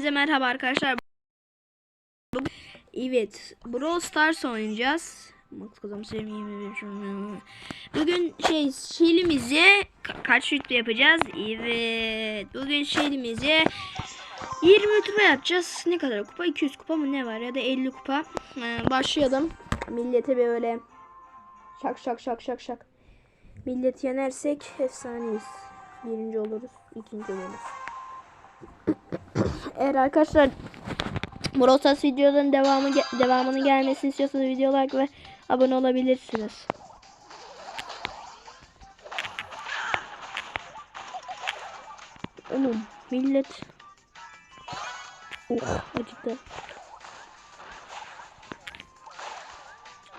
Herkese merhaba arkadaşlar. Bugün, evet, Brawl Stars oynayacağız. Bugün şey şilimizi ka- kaç rütbe yapacağız? Evet. Bugün şilimizi 20 rütbe yapacağız. Ne kadar kupa? 200 kupa mı ne var ya da 50 kupa. Ee, başlayalım. Millete böyle şak şak şak şak şak. Millet yenersek efsaneyiz. Birinci oluruz, ikinci oluruz. Eğer arkadaşlar Brawl Stars videoların devamı ge- devamını gelmesini istiyorsanız video like ve abone olabilirsiniz. Oğlum millet Oh acıdı.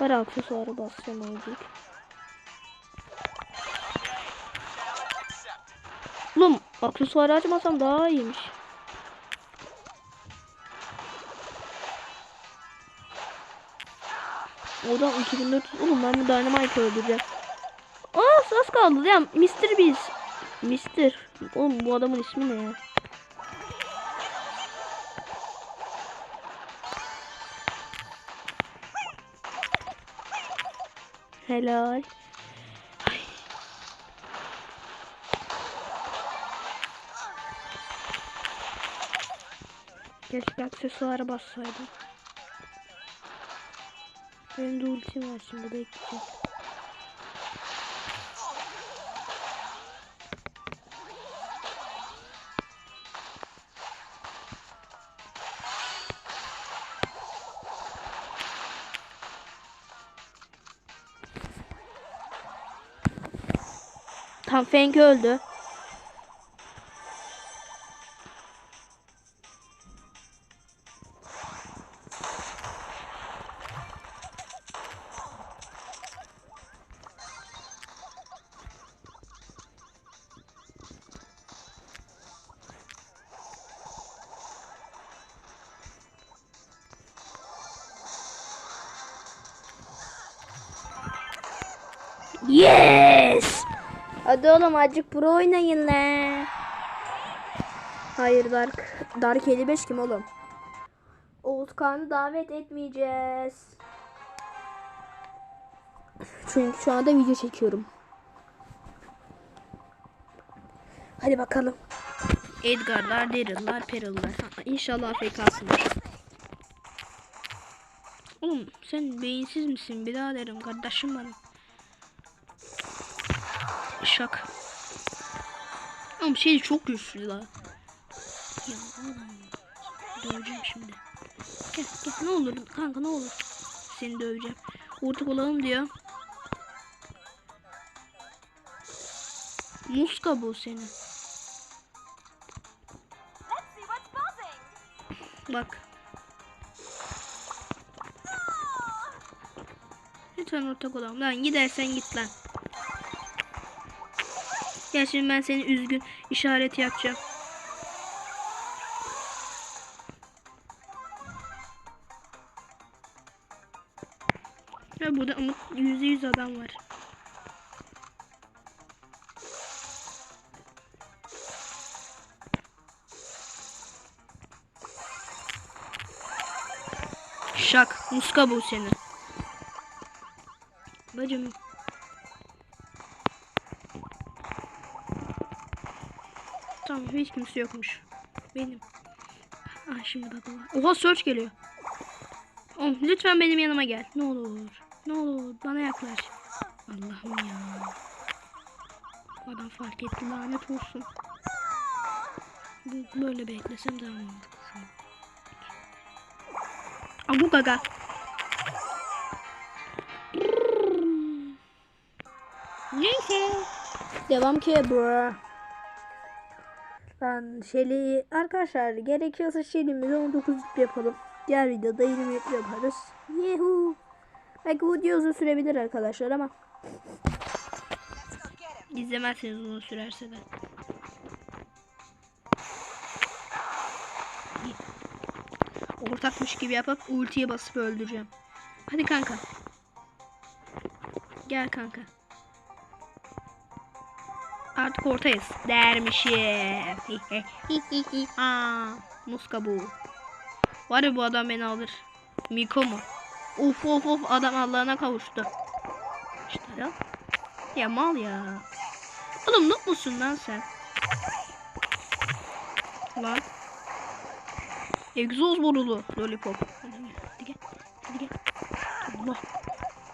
Var aksesuarı basacağım azıcık. Oğlum aksesuarı açmasam daha iyiymiş. Oradan 2400 oğlum ben bu Dynamite öldüreceğim. Aa az kaldı ya Mr. Biz. Mr. Oğlum bu adamın ismi ne ya? Helal. Ay. Keşke aksesuara bassaydım. Benim de ultim var şimdi bekleyeceğim. Tam Fenk öldü. Yes! Hadi oğlum azıcık pro oynayın la. Hayır Dark. Dark 55 kim oğlum? Oğuzkan'ı davet etmeyeceğiz. Çünkü şu anda video çekiyorum. Hadi bakalım. Edgar'lar, Daryl'lar, Peryl'lar. İnşallah AFK'sındır. Oğlum sen beyinsiz misin biraderim kardeşim benim. Şak. Ama şey çok güçlü la. Ya oğlum. Döveceğim şimdi. Gel gel ne olur kanka ne olur. Seni döveceğim. Ortak olalım diyor. Muska bu senin. Bak. Lütfen ortak olalım. Lan gidersen git lan. Gel şimdi ben seni üzgün işareti yapacağım. Ya burada yüzde yüz adam var. Şak, muska bu senin. Bacım. Tamam hiç kimse yokmuş. Benim. Ah şimdi bak oha. Oha search geliyor. Oğlum lütfen benim yanıma gel. Ne olur. Ne olur bana yaklaş. Allah'ım ya. Adam fark etti lanet olsun. Böyle beklesem daha mantıklı. Agu gaga. Neyse. Devam ki bro. Ben Shelly arkadaşlar gerekiyorsa Shelly'mizi 19 yıl yapalım. Diğer videoda 20 yıl yaparız. Yuhu. Belki video uzun sürebilir arkadaşlar ama. İzlemezseniz uzun sürerse de. Ortakmış gibi yapıp ultiye basıp öldüreceğim. Hadi kanka. Gel kanka. Artık ortayız. Dermişim. Aa, muz kabuğu. Var ya bu adam beni alır. Miko mu? Of of of adam Allah'ına kavuştu. İşte ya. Ya mal ya. Oğlum noob musun lan sen? Lan. Egzoz borulu. Lollipop. Hadi gel. Hadi gel. Allah.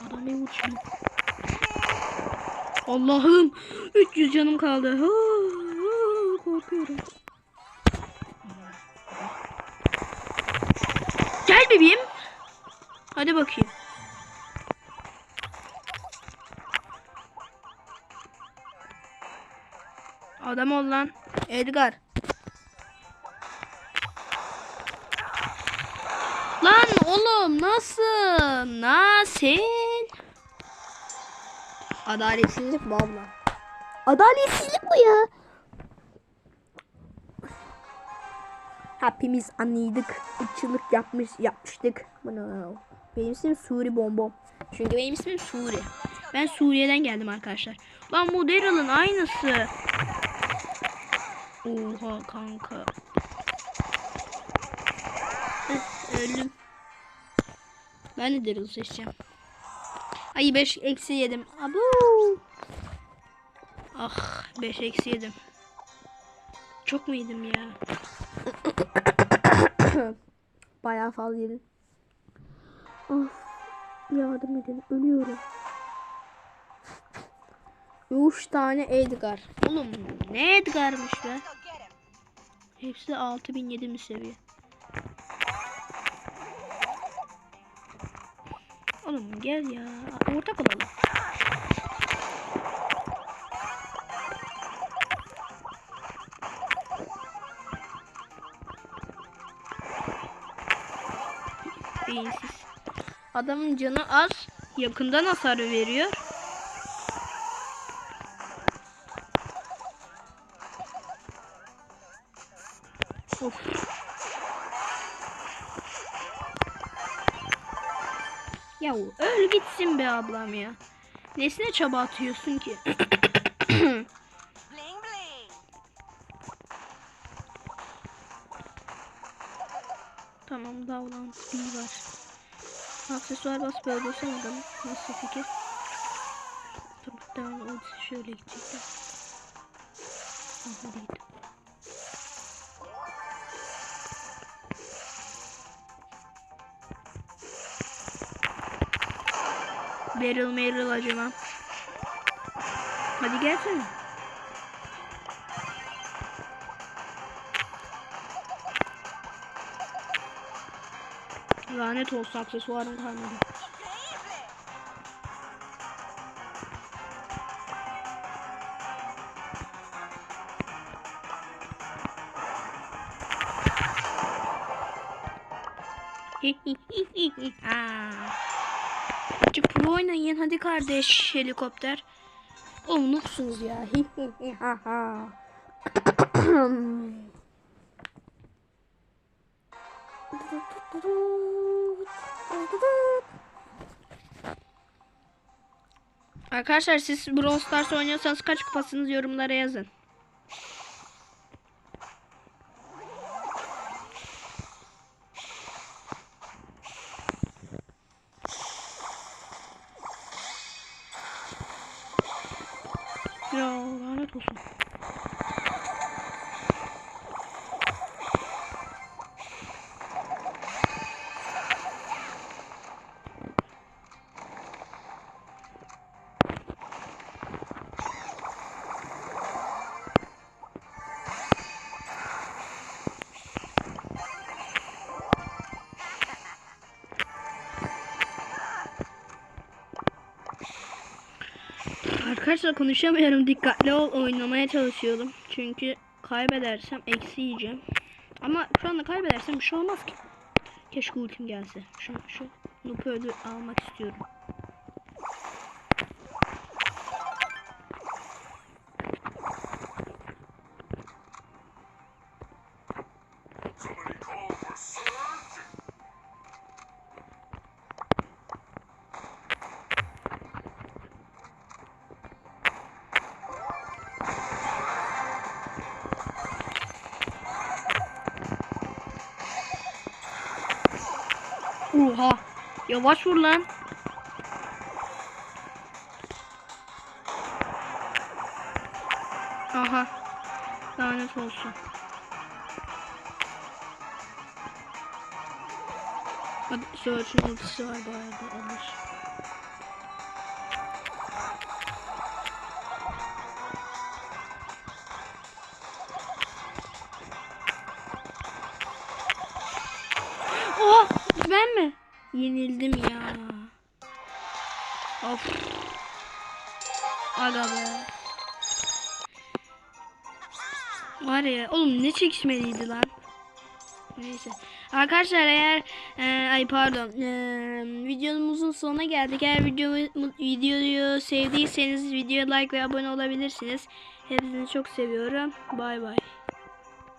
Adam beni vurdu. Allah'ım. 300 canım kaldı. Korkuyorum. Gel bebeğim. Hadi bakayım. Adam ol lan. Edgar. Lan oğlum nasıl? Nasıl? Adaletsizlik bu abla. Adaletsizlik bu ya. Hepimiz anıydık. Irkçılık yapmış, yapmıştık. Bunu. Benim ismim Suri Bombom. Çünkü benim ismim Suri. Ben Suriye'den geldim arkadaşlar. Lan bu Daryl'ın aynısı. Oha kanka. Heh, Öldüm. Ben de Daryl seçeceğim. Ay 5 eksi yedim. Abu. Ah 5 eksi yedim. Çok mu yedim ya? Bayağı fazla yedim. Of. Yardım edin. Ölüyorum. 3 tane Edgar. Oğlum ne Edgar'mış be? Hepsi 6000 7000 seviye. Oğlum gel ya. Ortak olalım. Beyinsiz. Adamın canı az. Yakından hasar veriyor. Of. Ya öl gitsin be ablam ya. Nesine çaba atıyorsun ki? Tamam davlan speed var. Aksesuar bas böyle olsana adam. Nasıl fikir? Tamam tamam o şöyle gidecekler. Aha değil. Beryl Meryl acımam. Hadi gelsene. Lanet olsun aksesuarım kalmadı. Aa. Azıcık pro oynayın hadi kardeş helikopter. Oğlum noobsunuz ya. Arkadaşlar siz Brawl Stars oynuyorsanız kaç kupasınız yorumlara yazın. Ya lanet olsun. Arkadaşlar konuşamıyorum. Dikkatli ol oynamaya çalışıyorum. Çünkü kaybedersem eksi yiyeceğim. Ama şu anda kaybedersem bir şey olmaz ki. Keşke ultim gelse. Şu, şu Noob'u almak istiyorum. Oha. Yavaş vur lan. Aha. Lanet olsun. Search'ın ultisi var bu arada. Alır. Ben mi? Yenildim ya. Of. Aga be. Var ya oğlum ne çekişmeliydi lan. Neyse. Arkadaşlar eğer e, ay pardon e, videomuzun sonuna geldik. Eğer videomu, videoyu sevdiyseniz videoya like ve abone olabilirsiniz. Hepinizi çok seviyorum. Bay bay.